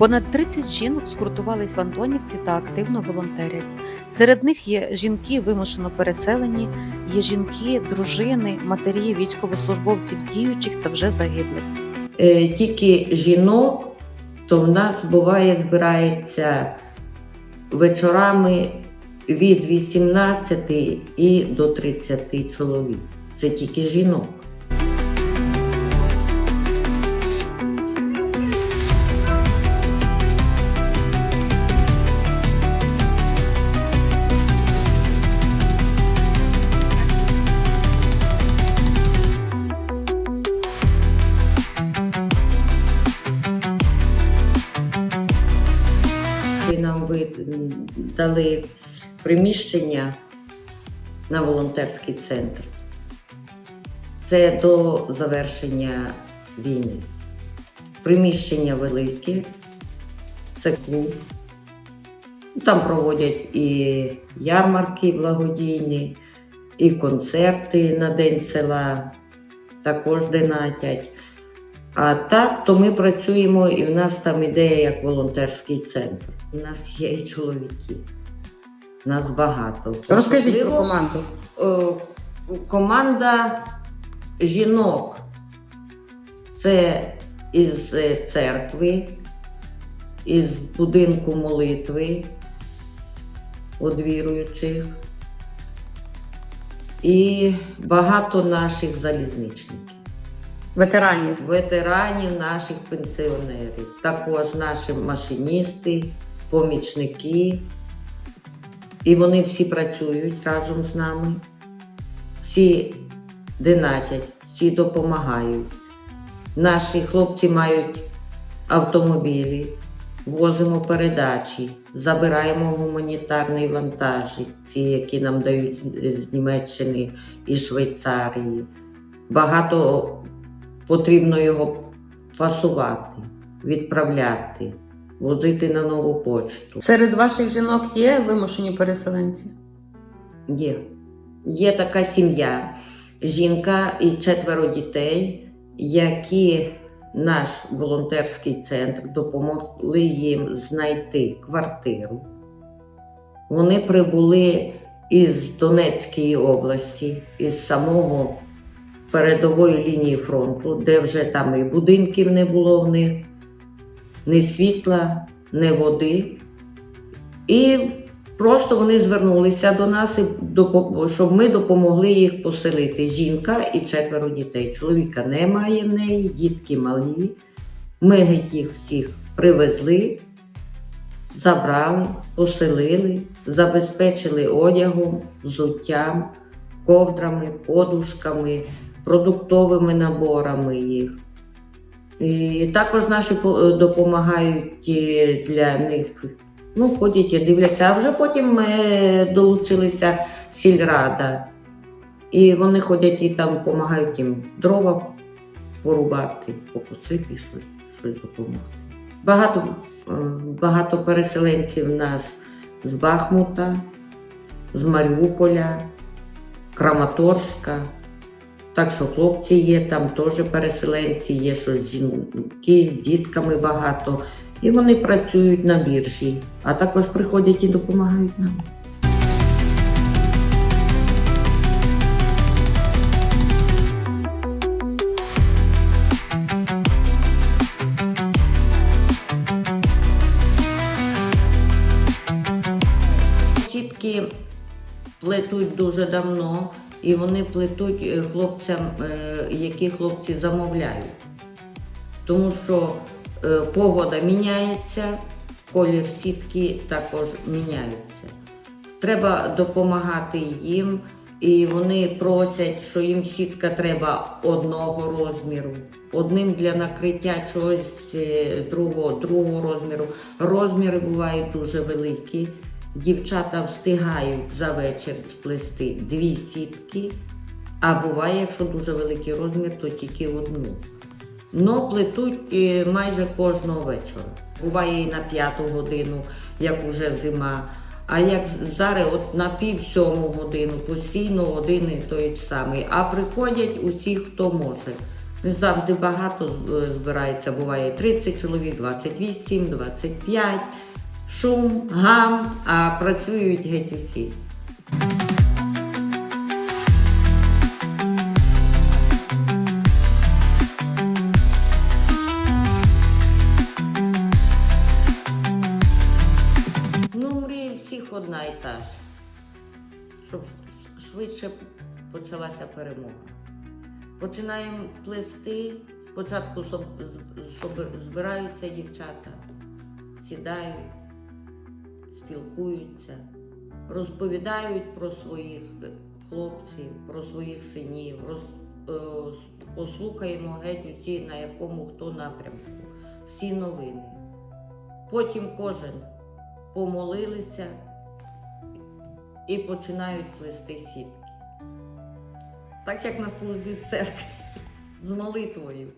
Понад 30 жінок згуртувались в Антонівці та активно волонтерять. Серед них є жінки вимушено переселені, є жінки, дружини, матері військовослужбовців діючих та вже загиблих. Е, тільки жінок, то в нас буває збирається вечорами від 18 і до 30 чоловік. Це тільки жінок. Ви дали приміщення на волонтерський центр. Це до завершення війни. Приміщення велике, це клуб. Там проводять і ярмарки благодійні, і концерти на День села, також донатять. А так, то ми працюємо і в нас там ідея як волонтерський центр. У нас є і чоловіки. Нас багато. Розкажіть про команду. е, команда жінок. Це із е, церкви, із будинку молитви від віруючих. І багато наших залізничників Ветеранів. ветеранів, наших пенсіонерів, також наші машиністи, помічники. І вони всі працюють разом з нами, всі донатять, всі допомагають. Наші хлопці мають автомобілі, возимо передачі, забираємо гуманітарний вантаж, ці, які нам дають з Німеччини і Швейцарії. Багато потрібно його фасувати, відправляти, возити на нову почту. Серед ваших жінок є вимушені переселенці. Є. Є така сім'я, жінка і четверо дітей, які наш волонтерський центр допомогли їм знайти квартиру. Вони прибули із Донецької області, із самого передової лінії фронту, де вже там і будинків не було в них, ні світла, ні води. І просто вони звернулися до нас, щоб ми допомогли їх поселити. Жінка і четверо дітей. Чоловіка немає в неї, дітки малі. Ми їх всіх привезли, забрали, поселили, забезпечили одягом, взуттям, ковдрами, подушками, продуктовими наборами їх. І також наші е, допомагають е, для них, ну, ходять і дивляться. А вже потім ми долучилися сільрада. І вони ходять і там допомагають їм дрова порубати, покусити, щось, допомогти. Багато, е, багато переселенців в нас з Бахмута, з Маріуполя, Краматорська. Так що хлопці є, там теж переселенці, є що жінки з дітками багато. І вони працюють на біржі, а також приходять і допомагають нам. Сітки плетуть дуже давно, і вони плетуть е, хлопцям, е, які хлопці замовляють. Тому що е, погода міняється, колір сітки також міняється. Треба допомагати їм, і вони просять, що їм сітка треба одного розміру, одним для накриття чогось другого, другого розміру. Розміри бувають дуже великі. Дівчата встигають за вечір сплести дві сітки, а буває, якщо дуже великий розмір, то тільки одну. Но плетуть е, майже кожного вечора. Буває і на п'яту годину, як уже зима. А як зараз, от на пів сьому годину, постійно один і той самий. А приходять усі, хто може. Завжди багато е, збирається, буває 30 чоловік, 28, 25. Шум, гам, а працюють геть усі. Ну, мрія всіх одна і та ж. Щоб швидше почалася перемога. Починаємо плести. Спочатку збираються дівчата, сідають, спілкуються, розповідають про своїх хлопців, про своїх синів, роз, е, послухаємо геть усі, на якому хто напрямку, всі новини. Потім кожен помолилися і починають плести сітки. Так як на службі в церкві з молитвою.